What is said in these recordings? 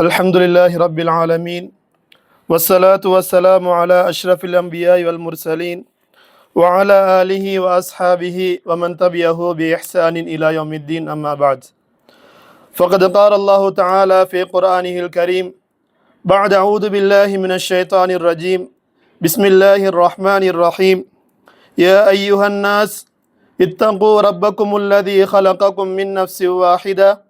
الحمد لله رب العالمين والصلاة والسلام على أشرف الأنبياء والمرسلين وعلى آله وأصحابه ومن تبعه بإحسان إلى يوم الدين أما بعد. فقد قال الله تعالى في قرآنه الكريم بعد أعوذ بالله من الشيطان الرجيم بسم الله الرحمن الرحيم يا أيها الناس اتقوا ربكم الذي خلقكم من نفس واحدة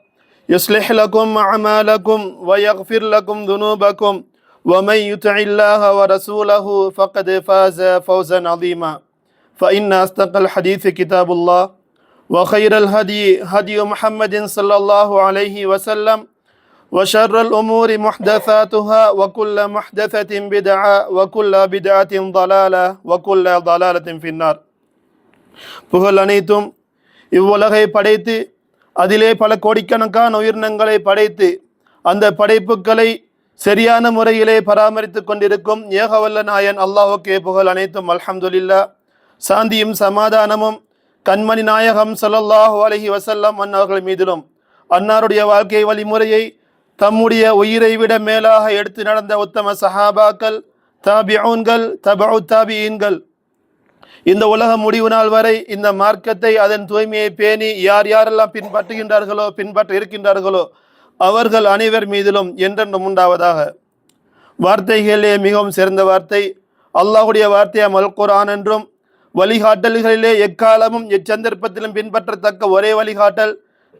يصلح لكم أعمالكم ويغفر لكم ذنوبكم ومن يطع الله ورسوله فقد فاز فوزا عظيما فإن أصدق الحديث كتاب الله وخير الهدي هدي محمد صلى الله عليه وسلم وشر الأمور محدثاتها وكل محدثة بدعة وكل بدعة ضلالة وكل ضلالة في النار புகழ் அனைத்தும் இவ்வுலகை படைத்து அதிலே பல கோடிக்கணக்கான உயிரினங்களை படைத்து அந்த படைப்புகளை சரியான முறையிலே பராமரித்து கொண்டிருக்கும் ஏகவல்ல நாயன் அல்லாஹுக்கே புகழ் அனைத்தும் அல்ஹம்துலில்லா சாந்தியும் சமாதானமும் கண்மணி நாயகம் சொல்லல்லாஹு அலஹி வசல்லம் அன்னார்கள் மீதிலும் அன்னாருடைய வாழ்க்கை வழிமுறையை தம்முடைய உயிரை விட மேலாக எடுத்து நடந்த உத்தம சஹாபாக்கள் தாபிஊன்கள் தபு தாபியீன்கள் இந்த உலக முடிவு நாள் வரை இந்த மார்க்கத்தை அதன் தூய்மையை பேணி யார் யாரெல்லாம் பின்பற்றுகின்றார்களோ பின்பற்ற இருக்கின்றார்களோ அவர்கள் அனைவர் மீதிலும் என்றென்றும் உண்டாவதாக. வார்த்தைகளிலே மிகவும் சிறந்த வார்த்தை. அல்லாஹுடைய வார்த்தையாம் அல் என்றும் வழிகாட்டல்களிலே எக்காலமும் எச்சந்தர்ப்பத்திலும் பின்பற்றத்தக்க ஒரே வழிகாட்டல்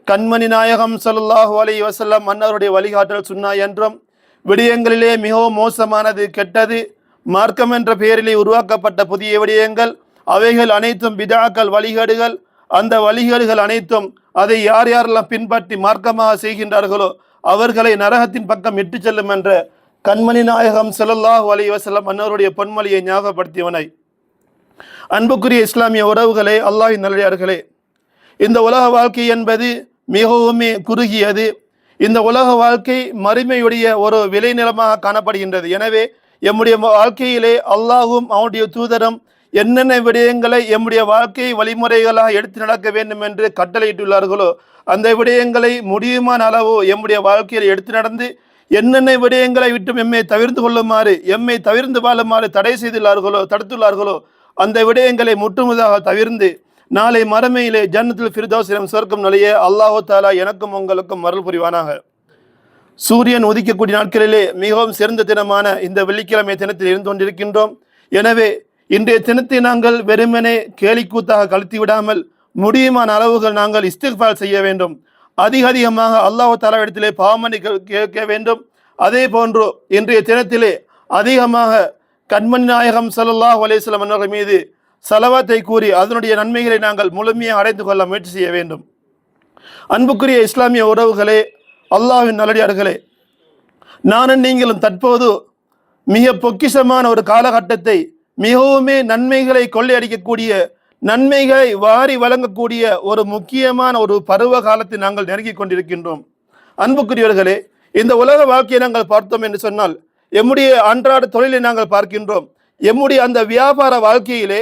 கண்மணி நாயகம் ஸல்லல்லாஹு அலி வசல்லம் மன்னருடைய வழிகாட்டல் சுன்னா என்றும் விடயங்களிலே மிகவும் மோசமானது கெட்டது மார்க்கம் என்ற பெயரிலே உருவாக்கப்பட்ட புதிய விடயங்கள் அவைகள் அனைத்தும் விதாக்கள் வழிகேடுகள். அந்த வழிகேடுகள் அனைத்தும் அதை யார் யாரெல்லாம் பின்பற்றி மார்க்கமாக செய்கின்றார்களோ அவர்களை நரகத்தின் பக்கம் இட்டு செல்லும் என்ற கண்மணி நாயகம் செல்லல்லாஹ் அலைஹி வஸல்லம் அன்னவருடைய பொன்மொழியை ஞாபகப்படுத்தியவனை. அன்புக்குரிய இஸ்லாமிய உறவுகளே அல்லாஹின் நல்லடியார்களே இந்த உலக வாழ்க்கை என்பது மிகவுமே குறுகியது. இந்த உலக வாழ்க்கை மறுமையுடைய ஒரு விளைநிலமாக காணப்படுகின்றது. எனவே எம்முடைய வாழ்க்கையிலே அல்லாஹும் அவனுடைய தூதரும் என்னென்ன விடயங்களை எம்முடைய வாழ்க்கை வழிமுறைகளாக எடுத்து நடக்க வேண்டும் என்று கட்டளையிட்டுள்ளார்களோ அந்த விடயங்களை முடியுமான அளவு எம்முடைய வாழ்க்கையில் எடுத்து நடந்து என்னென்ன விடயங்களை விட்டும் எம்மை தவிர்த்து கொள்ளுமாறு எம்மை தவிர்த்து வாழுமாறு தடை செய்துள்ளார்களோ தடுத்துள்ளார்களோ அந்த விடயங்களை முற்றுமுதாக தவிர்ந்து நாளை மறுமையிலே ஜன்னத்தில் ஃபிர்தோசிரம் சொர்க்கம் நிலையே அல்லாஹு தாலா எனக்கும் உங்களுக்கும் மரல் புரிவானாக. சூரியன் உதிக்கக்கூடிய நாட்களிலே மிகவும் சிறந்த தினமான இந்த வெள்ளிக்கிழமை தினத்தில் இருந்து கொண்டிருக்கின்றோம். எனவே இன்றைய தினத்தை நாங்கள் வெறுமனே கேலிக்கூத்தாக கழித்து விடாமல் முடியுமான அளவுகள் நாங்கள் இஸ்திஃபால் செய்ய வேண்டும். அதிக அதிகமாக அல்லாஹு தாலாவிடத்திலே பாவமணி கேட்க வேண்டும். அதே போன்று இன்றைய தினத்திலே அதிகமாக கண்மணி நாயகம் சல்லாஹ் அலேஸ்லம் அவர்கள் மீது சலவாத்தை கூறி அதனுடைய நன்மைகளை நாங்கள் முழுமையாக அடைந்து கொள்ள முயற்சி செய்ய வேண்டும். அன்புக்குரிய இஸ்லாமிய உறவுகளே அல்லாஹ்வின் நல்லடியார்களே நானும் நீங்களும் தற்போது மிக பொக்கிஷமான ஒரு காலகட்டத்தை மிகவுமே நன்மைகளை கொள்ளையடிக்கக்கூடிய நன்மைகளை வாரி வழங்கக்கூடிய ஒரு முக்கியமான ஒரு பருவ காலத்தை நாங்கள் நெருங்கிக் கொண்டிருக்கின்றோம். அன்புக்குரியவர்களே இந்த உலக வாழ்க்கையை நாங்கள் பார்த்தோம் என்று சொன்னால் எம்முடைய அன்றாட தொழிலை நாங்கள் பார்க்கின்றோம். எம்முடைய அந்த வியாபார வாழ்க்கையிலே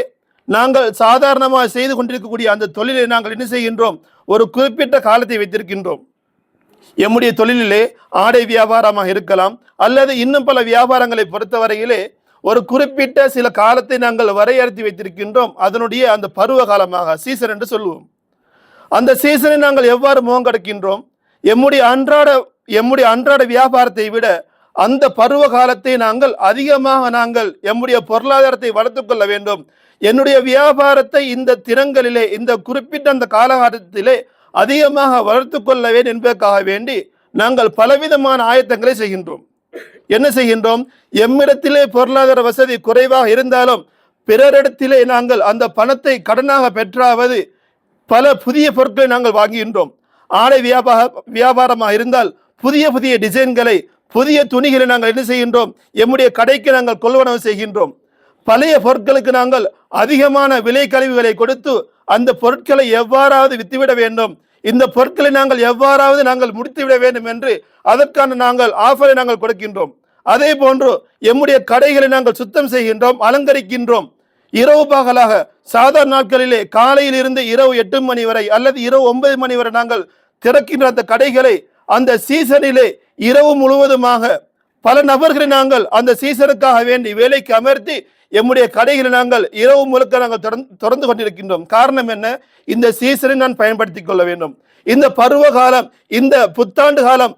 நாங்கள் சாதாரணமாக செய்து கொண்டிருக்கக்கூடிய அந்த தொழிலை நாங்கள் என்ன செய்கின்றோம்? ஒரு குறிப்பிட்ட காலத்தை வைத்திருக்கின்றோம். எம்முடைய தொழிலிலே ஆடை வியாபாரமாக இருக்கலாம் அல்லது இன்னும் பல வியாபாரங்களை பொறுத்தவரையிலே ஒரு குறிப்பிட்ட சில காலத்தை நாங்கள் வரையறுத்து வைத்திருக்கின்றோம். அதனுடைய அந்த பருவ காலமாக சீசன் என்று சொல்லுவோம். அந்த சீசனை நாங்கள் எவ்வாறு முகம் கடக்கின்றோம்? எம்முடைய அன்றாட எம்முடைய அன்றாட வியாபாரத்தை விட அந்த பருவ காலத்தை நாங்கள் அதிகமாக நாங்கள் எம்முடைய பொருளாதாரத்தை வளர்த்து கொள்ள வேண்டும். என்னுடைய வியாபாரத்தை இந்த திறங்களிலே இந்த குறிப்பிட்ட அந்த காலகட்டத்திலே அதிகமாக வளர்த்து கொள்ள வேண்டும் என்பதற்காக வேண்டி நாங்கள் பலவிதமான ஆயத்தங்களை செய்கின்றோம். என்ன செய்கின்றோம்? எம்மிடத்திலே பொருளாதார வசதி குறைவாக இருந்தாலும் பிறரிடத்திலே நாங்கள் அந்த பணத்தை கடனாக பெற்றாவது பல புதிய பொருட்களை நாங்கள் வாங்குகின்றோம். ஆடை வியாபார வியாபாரமாக இருந்தால் புதிய புதிய டிசைன்களை புதிய துணிகளை நாங்கள் என்ன செய்கின்றோம்? எம்முடைய கடைக்கு நாங்கள் கொள்வனவு செய்கின்றோம். பழைய பொருட்களுக்கு நாங்கள் அதிகமான விலை கழிவுகளை கொடுத்து அந்த பொருட்களை எவ்வாறாவது வித்துவிட வேண்டும். இந்த பொருட்களை நாங்கள் எவ்வாறாவது நாங்கள் முடித்துவிட வேண்டும் என்று அதற்கான நாங்கள் ஆஃபரை நாங்கள் கொடுக்கின்றோம். அதே போன்று எம்முடைய கடைகளை நாங்கள் சுத்தம் செய்கின்றோம் அலங்கரிக்கின்றோம். இரவு பகலாக சாதாரண நாட்களிலே காலையில் இருந்து இரவு எட்டு மணி வரை அல்லது இரவு ஒன்பது மணி வரை நாங்கள் திறக்கின்ற அந்த கடைகளை அந்த சீசனிலே இரவு முழுவதுமாக பல நபர்களை நாங்கள் அந்த சீசனுக்காக வேண்டி வேலைக்கு அமர்த்தி எம்முடைய கடைகளை நாங்கள் இரவு முழுக்க நாங்கள் திறந்து கொண்டிருக்கின்றோம். காரணம் என்ன? இந்த சீசனை நான் பயன்படுத்திக் கொள்ள வேண்டும். இந்த பருவ காலம் இந்த புத்தாண்டு காலம்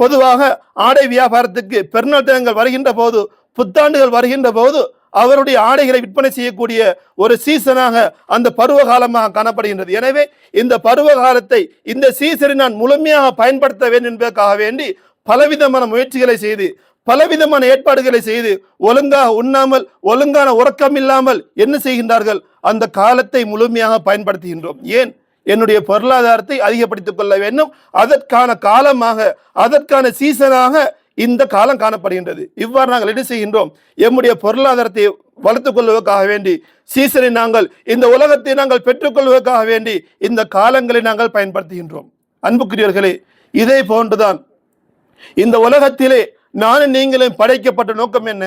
பொதுவாக ஆடை வியாபாரத்துக்கு பெருநாள் தினங்கள் வருகின்ற போது புத்தாண்டுகள் வருகின்ற போது அவருடைய ஆடைகளை விற்பனை செய்யக்கூடிய ஒரு சீசனாக அந்த பருவ காலமாக காணப்படுகின்றது. எனவே இந்த பருவ காலத்தை இந்த சீசனை நான் முழுமையாக பயன்படுத்த வேண்டும் என்பதற்காக வேண்டி பலவிதமான முயற்சிகளை செய்து பலவிதமான ஏற்பாடுகளை செய்து ஒழுங்காக உண்ணாமல் ஒழுங்கான உறக்கம் இல்லாமல் என்ன செய்கின்றார்கள்? அந்த காலத்தை முழுமையாக பயன்படுத்துகின்றோம். ஏன்? என்னுடைய பொருளாதாரத்தை அதிகப்படுத்திக் கொள்ள வேண்டும். அதற்கான காலமாக அதற்கான சீசனாக இந்த காலம் காணப்படுகின்றது. இவ்வாறு நாங்கள் என்ன செய்கின்றோம்? எம்முடைய பொருளாதாரத்தை வளர்த்துக் கொள்வதற்காக வேண்டி சீசனை நாங்கள் இந்த உலகத்தை நாங்கள் பெற்றுக்கொள்வதற்காக வேண்டி இந்த காலங்களை நாங்கள் பயன்படுத்துகின்றோம். அன்புக்குரியவர்களே இதே போன்றுதான். இந்த உலகத்திலே நானும் நீங்களும் படைக்கப்பட்ட நோக்கம் என்ன?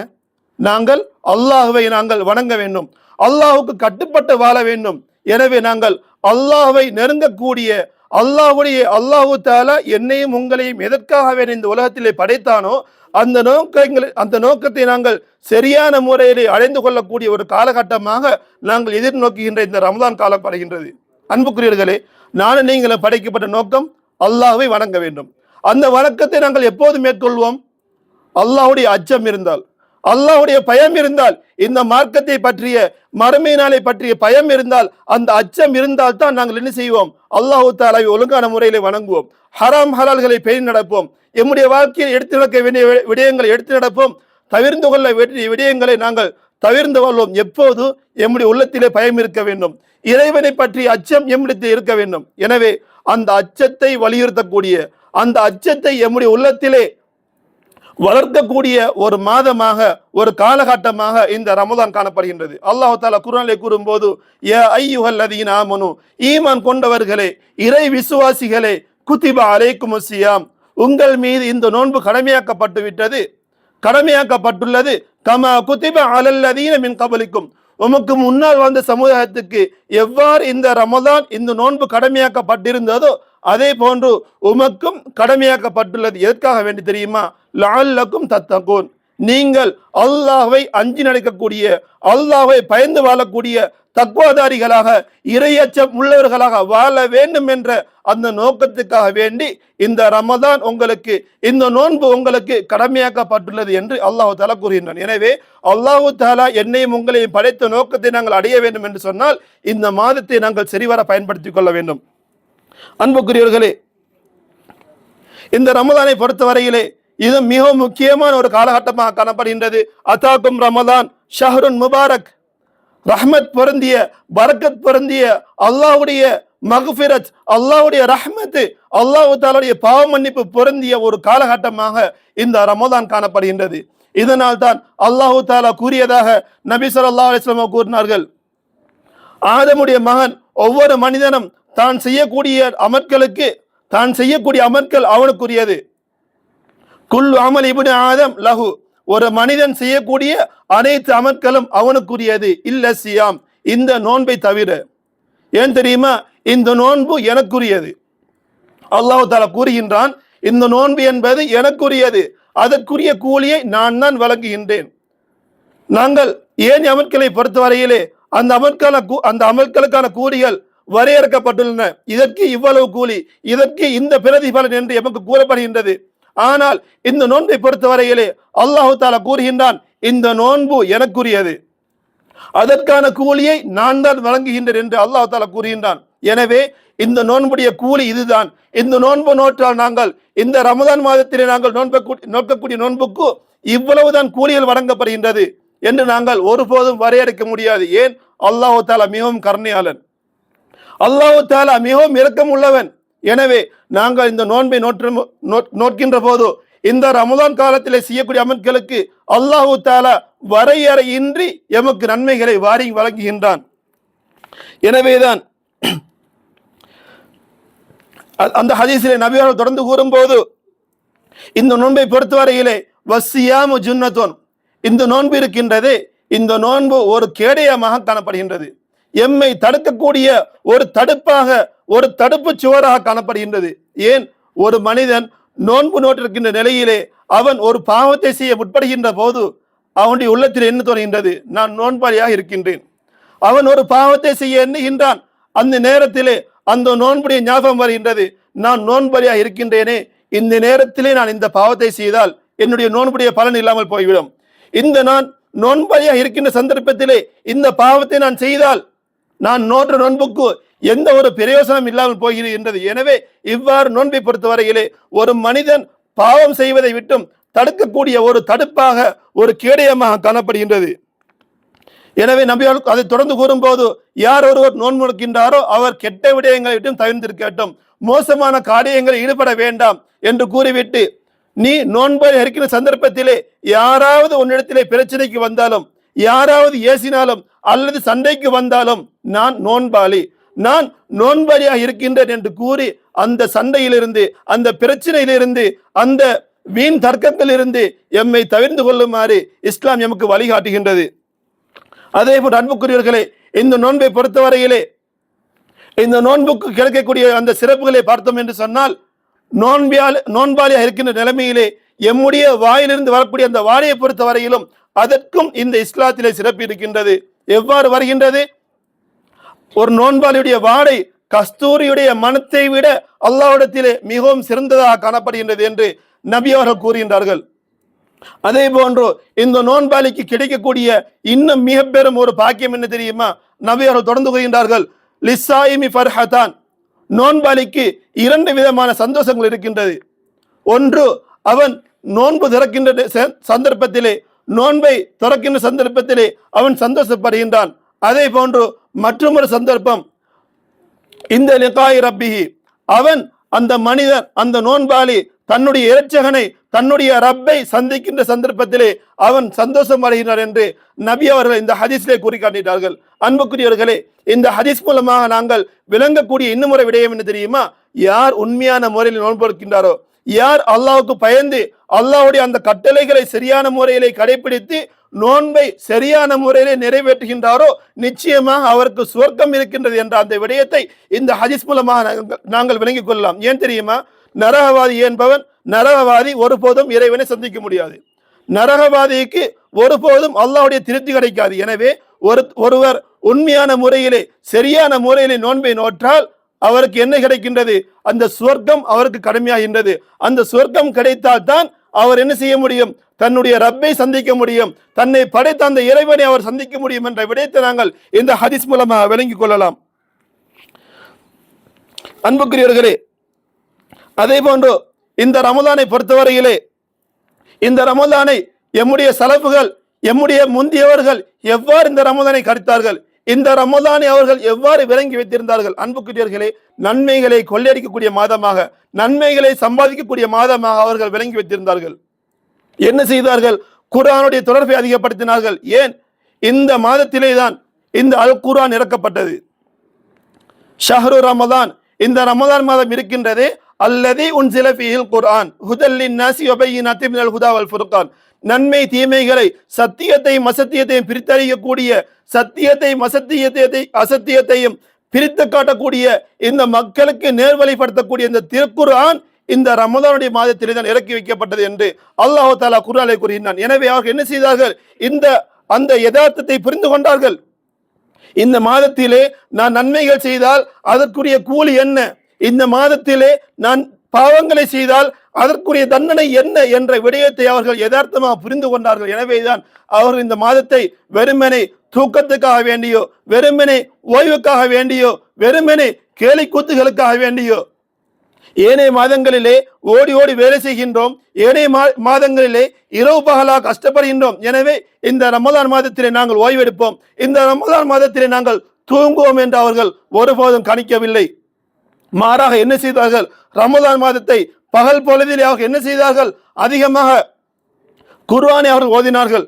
நாங்கள் அல்லாஹுவை நாங்கள் வணங்க வேண்டும். அல்லாஹுக்கு கட்டுப்பட்டு வாழ வேண்டும். எனவே நாங்கள் அல்லாஹ்வை நெருங்கக்கூடிய அல்லாஹ்வுடைய அல்லாஹு தாலா என்னையும் உங்களையும் எதற்காக வேணும் இந்த உலகத்திலே படைத்தானோ அந்த நோக்கங்களை அந்த நோக்கத்தை நாங்கள் சரியான முறையிலே அடைந்து கொள்ளக்கூடிய ஒரு காலகட்டமாக நாங்கள் எதிர்நோக்குகின்ற இந்த ரமதான் காலம் படைகின்றது அன்புக்குரியர்களே நானும் நீங்களும் படைக்கப்பட்ட நோக்கம் அல்லாஹை வணங்க வேண்டும். அந்த வணக்கத்தை நாங்கள் எப்போது மேற்கொள்வோம்? அல்லாஹுடைய அச்சம் இருந்தால். அல்லாஹுடைய பயம் இருந்தால் இந்த மார்க்கத்தை பற்றிய மறுமை நாளை பற்றிய பயம் இருந்தால் அந்த அச்சம் இருந்தால் தான் நாங்கள் என்ன செய்வோம்? அல்லாஹு தாலாவை ஒழுங்கான முறையில் வணங்குவோம். ஹராம் ஹலால்களை பேணி நடப்போம். எம்முடைய வாழ்க்கையில் எடுத்து நடக்க வேண்டிய விடயங்களை எடுத்து நடப்போம். தவிர்ந்து கொள்ள வேண்டிய விடயங்களை நாங்கள் தவிர்ந்து கொள்வோம். எப்போது? எம்முடைய உள்ளத்திலே பயம் இருக்க வேண்டும். இறைவனை பற்றி அச்சம் எம்மிடத்தில் இருக்க வேண்டும். எனவே அந்த அச்சத்தை வலியுறுத்தக்கூடிய அந்த அச்சத்தை எம்முடைய உள்ளத்திலே வளர்க்கக்கூடிய ஒரு மாதமாக ஒரு காலகட்டமாக இந்த ரமதான் காணப்படுகின்றது. அல்லாஹு தாலா குரானிலே கூறும்போது ஏ ஐயுஹல் அதீன் ஆமனு ஈமான் கொண்டவர்களே இறை விசுவாசிகளே குத்திபா அலைக்கும் சியாம் உங்கள் மீது இந்த நோன்பு கடமையாக்கப்பட்டு விட்டது. கடமையாக்கப்பட்டுள்ளது. கமா குத்திபா அலல்லதீன மின் கபலிக்கும். உமக்கு முன்னால் வந்த சமுதாயத்துக்கு எவ்வாறு இந்த ரமதான் இந்த நோன்பு கடமையாக்கப்பட்டிருந்ததோ அதே போன்று உமக்கும் கடமையாக்கப்பட்டுள்ளது. எதற்காக வேண்டி தெரியுமா? லால்லக்கும் தத்தகோன். நீங்கள் அல்லாஹை அஞ்சி நடக்கக்கூடிய அல்லாஹை பயந்து வாழக்கூடிய தக்குவாதாரிகளாக இரையச்சம் உள்ளவர்களாக வாழ வேண்டும் என்ற அந்த நோக்கத்துக்காக வேண்டி இந்த ரமதான் உங்களுக்கு இந்த நோன்பு உங்களுக்கு கடமையாக்கப்பட்டுள்ளது என்று அல்லாஹு தாலா கூறுகின்றான். எனவே அல்லாஹு தாலா என்னையும் உங்களையும் படைத்த நோக்கத்தை நாங்கள் அடைய வேண்டும் என்று சொன்னால் இந்த மாதத்தை நாங்கள் சரிவர பயன்படுத்திக் கொள்ள வேண்டும். அன்புக்குரியவர்களே இந்த ரமதானை பொறுத்தவரையிலே இது மிக முக்கியமான ஒரு காலகட்டமாக காணப்படுகின்றது. அத்தாக்கும் ரமதான் ஷஹருன் முபாரக் ரஹ்மத் பொருந்திய பரக்கத் பொருந்திய அல்லாவுடைய மகுஃபிரத் அல்லாவுடைய ரஹ்மத்து அல்லாஹு தாலுடைய பாவ மன்னிப்பு பொருந்திய ஒரு காலகட்டமாக இந்த ரமதான் காணப்படுகின்றது. இதனால் தான் அல்லாஹு தாலா கூறியதாக நபி சொல்லா அலிஸ்லாம் கூறினார்கள். ஆதமுடைய மகன் ஒவ்வொரு மனிதனும் தான் செய்யக்கூடிய அமற்களுக்கு தான் செய்யக்கூடிய அமற்கள் அவனுக்குரியது. குல் அமல் இப்னு ஆதம் லஹு ஒரு மனிதன் செய்யக்கூடிய அனைத்து அமற்களும் அவனுக்குரியது. இல்ல சியாம் இந்த நோன்பை தவிர. ஏன் தெரியுமா? இந்த நோன்பு எனக்குரியது. அல்லாஹு தாலா கூறுகின்றான் இந்த நோன்பு என்பது எனக்குரியது. அதற்குரிய கூலியை நான் தான் வழங்குகின்றேன். நாங்கள் ஏன் அமற்களை பொறுத்தவரையிலே அந்த அமற்கான கூ- அந்த அமற்களுக்கான கூலிகள் வரையறுக்கப்பட்டுள்ளன. இதற்கு இவ்வளவு கூலி இதற்கு இந்த பிரதிபலன் என்று எமக்கு கூறப்படுகின்றது. ஆனால் இந்த நோன்பை பொறுத்தவரையிலே அல்லாஹு தாலா கூறுகின்றான் இந்த நோன்பு எனக்குரியது. அதற்கான கூலியை நான் தான் வழங்குகின்றேன் என்று அல்லாஹு தாலா கூறுகின்றான். எனவே இந்த நோன்புடைய கூலி இதுதான். இந்த நோன்பு நோற்றால் நாங்கள் இந்த ரமதான் மாதத்திலே நாங்கள் நோன்ப நோக்கக்கூடிய நோன்புக்கு இவ்வளவுதான் கூலிகள் வழங்கப்படுகின்றது என்று நாங்கள் ஒருபோதும் வரையறுக்க முடியாது. ஏன்? அல்லாஹு தாலா மிகவும் கருணையாளன். அல்லாஹு தாலா மிகவும் இரக்கம் உள்ளவன் எனவே நாங்கள் இந்த நோன்பை நோற்று நோட்- போது இந்த ரமதான் காலத்தில் செய்யக்கூடிய அமல்களுக்கு அல்லாஹு தாலா வரையறையின்றி எமக்கு நன்மைகளை வாரி வழங்குகின்றான். எனவேதான் அ- அந்த ஹதீஸிலே நபியார் தொடர்ந்து கூறும்போது இந்த நோன்பை பொறுத்தவரையிலே வசியாமு ஜுன்னத்தோன். இந்த நோன்பு இருக்கின்றது இந்த நோன்பு ஒரு கேடயமாக காணப்படுகின்றது. எம்மை தடுக்கக்கூடிய ஒரு தடுப்பாக ஒரு தடுப்பு சுவராக காணப்படுகின்றது. ஏன்? ஒரு மனிதன் நோன்பு நோட்டிருக்கின்ற நிலையிலே அவன் ஒரு பாவத்தை செய்ய முற்படுகின்ற போது அவனுடைய உள்ளத்தில் என்ன தோன்றுகின்றது? நான் நோன்பாளியாக இருக்கின்றேன். அவன் ஒரு பாவத்தை செய்ய எண்ணுகின்றான். அந்த நேரத்திலே அந்த நோன்புடைய ஞாபகம் வருகின்றது. நான் நோன்பலியாக இருக்கின்றேனே. இந்த நேரத்திலே நான் இந்த பாவத்தை செய்தால் என்னுடைய நோன்புடைய பலன் இல்லாமல் போய்விடும். இந்த நான் நோன்பலியாக இருக்கின்ற சந்தர்ப்பத்திலே இந்த பாவத்தை நான் செய்தால் நான் நோற்ற நோன்புக்கு எந்த ஒரு பிரயோசனம் இல்லாமல் போகின்றது எனவே இவ்வாறு நோன்பை பொறுத்தவரையிலே ஒரு மனிதன் பாவம் செய்வதை விட்டும் தடுக்கக்கூடிய ஒரு தடுப்பாக ஒரு கேடயமாக காணப்படுகின்றது. எனவே நபியால் அதை தொடர்ந்து கூறும்போது யார் ஒருவர் நோன்பு நோக்கின்றாரோ அவர் கெட்ட விடயங்களை விட்டும் தவிர்த்திருக்கட்டும் மோசமான காரியங்களில் ஈடுபட வேண்டாம் என்று கூறிவிட்டு நீ நோன்பை இருக்கிற சந்தர்ப்பத்திலே யாராவது உன்னிடத்திலே பிரச்சனைக்கு வந்தாலும் யாராவது ஏசினாலும் அல்லது சண்டைக்கு வந்தாலும் நான் நோன்பாளி. நான் நோன்பாளியாக இருக்கின்றேன் என்று கூறி அந்த சண்டையிலிருந்து அந்த பிரச்சனையிலிருந்து அந்த வீண் தர்க்கத்திலிருந்து எம்மை தவிர்ந்து கொள்ளுமாறு இஸ்லாம் எமக்கு வழிகாட்டுகின்றது. அதே போல் அன்புக்குரியவர்களே இந்த நோன்பை பொறுத்தவரையிலே இந்த நோன்புக்கு கிடைக்கக்கூடிய அந்த சிறப்புகளை பார்த்தோம் என்று சொன்னால் நோன்பியால் நோன்பாளியாக இருக்கின்ற நிலைமையிலே எம்முடைய வாயிலிருந்து வரக்கூடிய அந்த வாழையை பொறுத்தவரையிலும் அதற்கும் இந்த இஸ்லாத்திலே சிறப்பு இருக்கின்றது. எவ்வாறு வருகின்றது? ஒரு நோன்பாளியுடைய வாடை கஸ்தூரியுடைய மனத்தை விட அல்லாவிடத்திலே மிகவும் சிறந்ததாக காணப்படுகின்றது என்று நபி அவர்கள் கூறுகின்றார்கள். அதே போன்று இந்த நோன்பாளிக்கு கிடைக்கக்கூடிய இன்னும் மிக பெரும் ஒரு பாக்கியம் என்ன தெரியுமா? நபி அவர்கள் தொடர்ந்து கூறுகின்றார்கள் லிசாயிமி ஃபர்ஹதான். நோன்பாளிக்கு இரண்டு விதமான சந்தோஷங்கள் இருக்கின்றது. ஒன்று அவன் நோன்பு திறக்கின்ற சந்தர்ப்பத்திலே நோன்பை துறக்கின்ற சந்தர்ப்பத்திலே அவன் சந்தோஷப்படுகின்றான். அதே போன்று மற்றொரு சந்தர்ப்பம். இந்த லிகாய் ரப்பிஹி அவன் அந்த மனிதன் அந்த நோன்பாளி தன்னுடைய இறைச்சகனை தன்னுடைய ரப்பை சந்திக்கின்ற சந்தர்ப்பத்திலே அவன் சந்தோஷம் அடைகிறார் என்று நபி அவர்கள் இந்த ஹதீஸிலே கூறி காட்டினார்கள் அன்புக்குரியவர்களே இந்த ஹதீஸ் மூலமாக நாங்கள் விளங்கக்கூடிய இன்னும் ஒரு விடயம் என்ன தெரியுமா? யார் உண்மையான முறையில் நோன்பு இருக்கின்றாரோ யார் அல்லாவுக்கு பயந்து அல்லாவுடைய அந்த கட்டளைகளை சரியான முறையிலே கடைபிடித்து நோன்பை சரியான முறையிலே நிறைவேற்றுகின்றாரோ நிச்சயமாக அவருக்கு சுவர்க்கம் இருக்கின்றது என்ற அந்த விடயத்தை இந்த ஹதீஸ் மூலமாக நாங்கள்- நாங்கள் விளங்கிக் கொள்ளலாம். ஏன் தெரியுமா? நரகவாதி என்பவன் நரகவாதி ஒருபோதும் இறைவனை சந்திக்க முடியாது. நரகவாதிக்கு ஒருபோதும் அல்லாவுடைய திருப்தி கிடைக்காது. எனவே ஒரு ஒருவர் உண்மையான முறையிலே சரியான முறையிலே நோன்பை நோற்றால் அவருக்கு என்ன கிடைக்கின்றது? அந்த சுவர்க்கம் அவருக்கு கடமையாகின்றது. அந்த சுவர்க்கம் கிடைத்தால் தான் அவர் என்ன செய்ய முடியும்? தன்னுடைய ரப்பை சந்திக்க முடியும். தன்னை படைத்த அந்த இறைவனை அவர் சந்திக்க முடியும் என்ற விடயத்தை நாங்கள் இந்த ஹதிஸ் மூலமாக விளங்கிக் கொள்ளலாம். அன்புக்குரியவர்களே அதே போன்று இந்த ரமதானை பொறுத்தவரையிலே இந்த ரமதானை எம்முடைய செலவுகள் எம்முடைய முந்தியவர்கள் எவ்வாறு இந்த ரமதானை கடித்தார்கள் இந்த ரமதானை அவர்கள் எவ்வாறு விளங்கி வைத்திருந்தார்கள்? அன்புக்குரியர்களே நன்மைகளை கொள்ளையடிக்கக்கூடிய மாதமாக நன்மைகளை சம்பாதிக்கக்கூடிய மாதமாக அவர்கள் விளங்கி வைத்திருந்தார்கள். என்ன செய்தார்கள்? குர்ஆனுடைய தொடர்பை அதிகப்படுத்தினார்கள். ஏன்? இந்த மாதத்திலே தான் இந்த அல் குரான் இறக்கப்பட்டது. ஷஹரு ரமதான் இந்த ரமதான் மாதம் இருக்கின்றதே அல்லதே உன் சிலபியில் குர்ஆன் ஹுதல்லின் நாசி ஒபையின் அத்திமினல் ஹுதா வல் ஃபுர்கான் நன்மை தீமைகளை சத்தியத்தையும் அசத்தியத்தையும் பிரித்தறியக்கூடிய சத்தியத்தையும் அசத்தியத்தை அசத்தியத்தையும் பிரித்து காட்டக்கூடிய இந்த மக்களுக்கு நேர்வழிப்படுத்தக்கூடிய இந்த திருக்குரான் இந்த ரமதானுடைய மாதத்திலே தான் இறக்கி வைக்கப்பட்டது என்று அல்லாஹ் தாலா குர்ஆனை கூறுகின்றான். எனவே அவர்கள் என்ன செய்தார்கள்? இந்த அந்த யதார்த்தத்தை புரிந்து கொண்டார்கள். இந்த மாதத்திலே நான் நன்மைகள் செய்தால் அதற்குரிய கூலி என்ன? இந்த மாதத்திலே நான் பாவங்களை செய்தால் அதற்குரிய தண்டனை என்ன என்ற விடயத்தை அவர்கள் யதார்த்தமாக புரிந்து கொண்டார்கள். எனவேதான் அவர்கள் இந்த மாதத்தை வெறுமனே தூக்கத்துக்காக வேண்டியோ வெறுமனே ஓய்வுக்காக வேண்டியோ வெறுமனே கேலி கூத்துகளுக்காக வேண்டியோ. ஏனைய மாதங்களிலே ஓடி ஓடி வேலை செய்கின்றோம். ஏனைய மா மாதங்களிலே இரவு பகலாக கஷ்டப்படுகின்றோம். எனவே இந்த ரமதான் மாதத்திலே நாங்கள் ஓய்வெடுப்போம். இந்த ரமதான் மாதத்திலே நாங்கள் தூங்குவோம் என்று அவர்கள் ஒருபோதும் கணிக்கவில்லை. மாறாக என்ன செய்தார்கள்? ரமதான் மாதத்தை பகல் பொழுதில் அவர்கள் என்ன செய்தார்கள்? அதிகமாக குர்வானை அவர்கள் ஓதினார்கள்.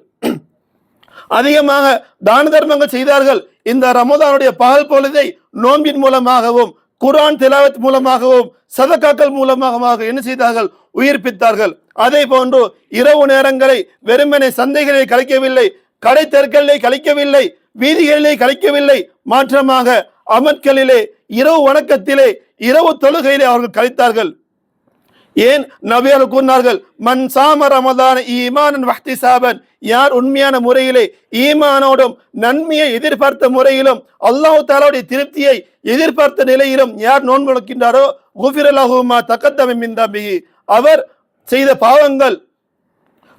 அதிகமாக தான தர்மங்கள் செய்தார்கள். இந்த ரமதானுடைய பகல் பொழுதை நோன்பின் மூலமாகவும் குர்ஆன் திலாவத் மூலமாகவும் சதக்காக்கள் மூலமாக என்ன செய்தார்கள்? உயிர்ப்பித்தார்கள். அதே போன்று இரவு நேரங்களை வெறுமனை சந்தைகளை கழிக்கவில்லை கடை தெற்களிலே கழிக்கவில்லை வீதிகளிலே கழிக்கவில்லை. மாற்றமாக அமற்களிலே இரவு வணக்கத்திலே இரவு தொழுகையிலே அவர்கள் கழித்தார்கள். ஏன் நபியார் கூறினார்கள் மன் சாம ரமதான ஈமானன் வஹ்தி சாபன் யார் உண்மையான முறையிலே ஈமானோடும் நன்மையை எதிர்பார்த்த முறையிலும் அல்லாஹு தாலாவுடைய திருப்தியை எதிர்பார்த்த நிலையிலும் யார் நோன்பு நோக்கின்றாரோ குஃபிரலாகுமா தக்கத்தமின் தம்பி அவர் செய்த பாவங்கள்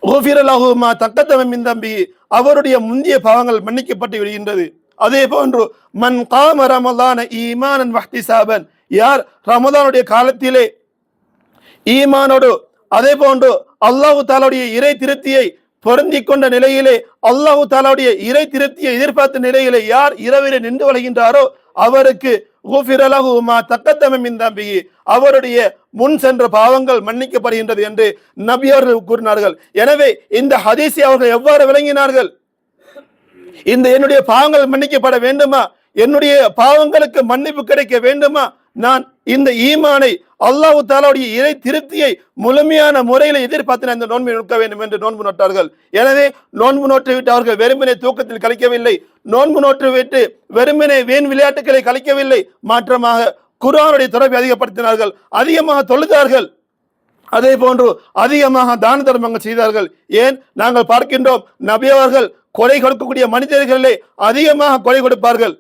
குஃபிரலாகுமா தக்கத்தமின் தம்பி அவருடைய முந்தைய பாவங்கள் மன்னிக்கப்பட்டு விடுகின்றது. அதே போன்று மன் காம ரமதான ஈமானன் வஹ்தி சாபன் யார் ரமதானுடைய காலத்திலே ஈமானோடு அதே போன்று அல்லாஹு தாலாவுடைய இறை திருப்தியை பொருந்தி கொண்ட நிலையிலே அல்லாஹு தாலாவுடைய இறை திருப்தியை எதிர்பார்த்த நிலையிலே யார் இரவிலே நின்று வழங்கின்றாரோ அவருக்கு அவருடைய முன் சென்ற பாவங்கள் மன்னிக்கப்படுகின்றது என்று நபியர்கள் கூறினார்கள். எனவே இந்த ஹதீஸை அவர்கள் எவ்வாறு விளங்கினார்கள்? இந்த என்னுடைய பாவங்கள் மன்னிக்கப்பட வேண்டுமா? என்னுடைய பாவங்களுக்கு மன்னிப்பு கிடைக்க வேண்டுமா? நான் இந்த ஈமானை அல்லாஹு தாலாவுடைய இறை திருப்தியை முழுமையான முறையில் எதிர்பார்த்து நான் இந்த நோன்பை நோக்க வேண்டும் என்று நோன்பு நோட்டார்கள். எனவே நோன்பு நோற்று விட்டு அவர்கள் வெறுமனை தூக்கத்தில் கழிக்கவில்லை. நோன்பு நோற்று விட்டு வெறுமனை வீண் விளையாட்டுகளை கழிக்கவில்லை. மாற்றமாக குரானுடைய தொடர்பை அதிகப்படுத்தினார்கள். அதிகமாக தொழுதார்கள். அதே போன்று அதிகமாக தான தர்மங்கள் செய்தார்கள். ஏன்? நாங்கள் பார்க்கின்றோம் நபியவர்கள் கொலை கொடுக்கக்கூடிய மனிதர்களே அதிகமாக கொலை கொடுப்பார்கள்.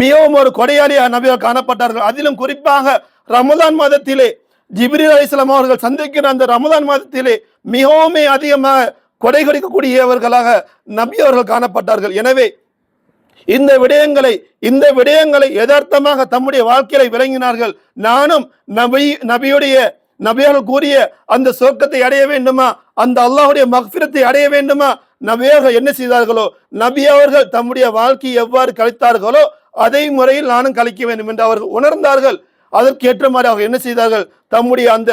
மிகவும் ஒரு கொடையாளியாக நபிகள் காணப்பட்டார்கள். அதிலும் குறிப்பாக ரமதான் மாதத்திலே ஜிப்ரி அலிஸ்லாம் அவர்கள் சந்திக்கிற அந்த ரமதான் மாதத்திலே மிகவும் அதிகமாக கொடை கொடுக்கக்கூடியவர்களாக நபி அவர்கள் காணப்பட்டார்கள். எனவே இந்த விடயங்களை இந்த விடயங்களை யதார்த்தமாக தம்முடைய வாழ்க்கையை விளங்கினார்கள். நானும் நபி நபியுடைய நபியார்கள் கூறிய அந்த சோக்கத்தை அடைய வேண்டுமா? அந்த அல்லாஹுடைய மக்பிரத்தை அடைய வேண்டுமா? நபியாக என்ன செய்தார்களோ நபி அவர்கள் தம்முடைய வாழ்க்கையை எவ்வாறு கழித்தார்களோ அதே முறையில் நானும் கழிக்க வேண்டும் என்று அவர்கள் உணர்ந்தார்கள். அதற்கேற்ற மாதிரி அவர்கள் என்ன செய்தார்கள்? தம்முடைய அந்த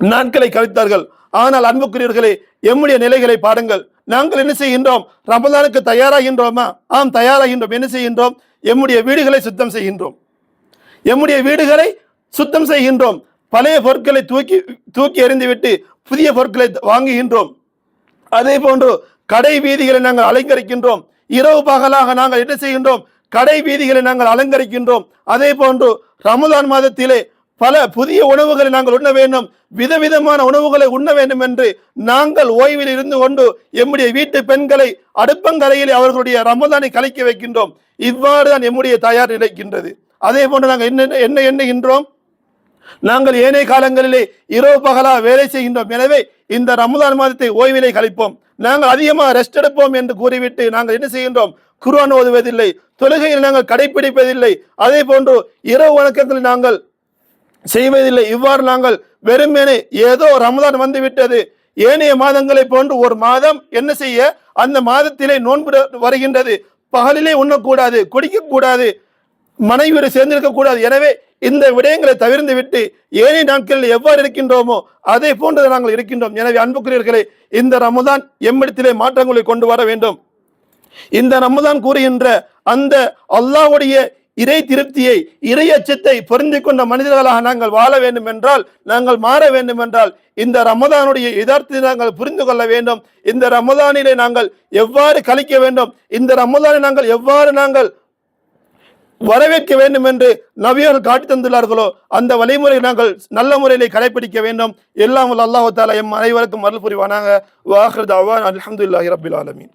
நாட்களை கழித்தார்கள். ஆனால் அன்புக்குரியவர்களே எம்முடைய நிலைகளை பாடுங்கள் நாங்கள் என்ன செய்கின்றோம்? ரமதானுக்கு தயாராகின்றோமா? ஆம் தயாராகின்றோம். என்ன செய்கின்றோம்? எம்முடைய வீடுகளை சுத்தம் செய்கின்றோம். எம்முடைய வீடுகளை சுத்தம் செய்கின்றோம். பழைய பொருட்களை தூக்கி தூக்கி எறிந்துவிட்டு புதிய பொருட்களை வாங்குகின்றோம். அதே போன்று கடை வீதிகளை நாங்கள் அலங்கரிக்கின்றோம். இரவு பகலாக நாங்கள் என்ன செய்கின்றோம்? கடை வீதிகளை நாங்கள் அலங்கரிக்கின்றோம். அதே போன்று ரமதான் மாதத்திலே பல புதிய உணவுகளை நாங்கள் உண்ண வேண்டும். விதவிதமான உணவுகளை உண்ண வேண்டும் என்று நாங்கள் ஓய்வில் இருந்து கொண்டு எம்முடைய வீட்டு பெண்களை அடுப்பங்கரையில் அவர்களுடைய ரமதானை கலைக்க வைக்கின்றோம். இவ்வாறு தான் எம்முடைய தயார் நிலைக்கின்றது. அதே போன்று நாங்கள் என்ன என்ன எண்ணுகின்றோம்? நாங்கள் ஏனைய காலங்களிலே இரவு பகலா வேலை செய்கின்றோம். எனவே இந்த ரமதான் மாதத்தை ஓய்விலை கழிப்போம். நாங்கள் அதிகமாக ரெஸ்ட் எடுப்போம் என்று கூறிவிட்டு நாங்கள் என்ன செய்கின்றோம்? குர்ஆன் ஓதுவதில்லை. தொழுகையில் நாங்கள் கடைபிடிப்பதில்லை அதே போன்று இரவு வணக்கங்களை நாங்கள் செய்வதில்லை. இவ்வாறு நாங்கள் வெறுமேனே ஏதோ ரமதான் வந்து விட்டது ஏனைய மாதங்களை போன்று ஒரு மாதம் என்ன செய்ய? அந்த மாதத்திலே நோன்பு வருகின்றது. பகலிலே உண்ணக்கூடாது குடிக்கக்கூடாது மனைவியோடு சேர்ந்திருக்க கூடாது எனவே இந்த விடயங்களை தவிர்ந்து விட்டு ஏனைய நாட்களில் எவ்வாறு இருக்கின்றோமோ அதே போன்று நாங்கள் இருக்கின்றோம். எனவே அன்புக்குரியவர்களே இந்த ரமதான் எம்மிடத்திலே மாற்றங்களை கொண்டு வர வேண்டும். இந்த ரமதான் கூறுகின்ற அந்த அல்லாஹ்வுடைய இறை திருப்தியை இறை அச்சத்தை பொருந்தி கொண்ட மனிதர்களாக நாங்கள் வாழ வேண்டும் என்றால் நாங்கள் மாற வேண்டும் என்றால் இந்த ரமதானுடைய யதார்த்தத்தை நாங்கள் புரிந்து கொள்ள வேண்டும். இந்த ரமதானிலே நாங்கள் எவ்வாறு கழிக்க வேண்டும்? இந்த ரமதானை நாங்கள் எவ்வாறு நாங்கள் வரவேற்க வேண்டும் என்று நவியர்கள் காட்டி தந்துள்ளார்களோ அந்த வழிமுறை நாங்கள் நல்ல முறையிலே கடைபிடிக்க வேண்டும். எல்லாம் அல்லாஹு தாலா எம் அனைவருக்கும் அருள் புரிவானாக. வாஹர் தவான் அலமதுல்லாஹி ரபில் ஆலமீன்.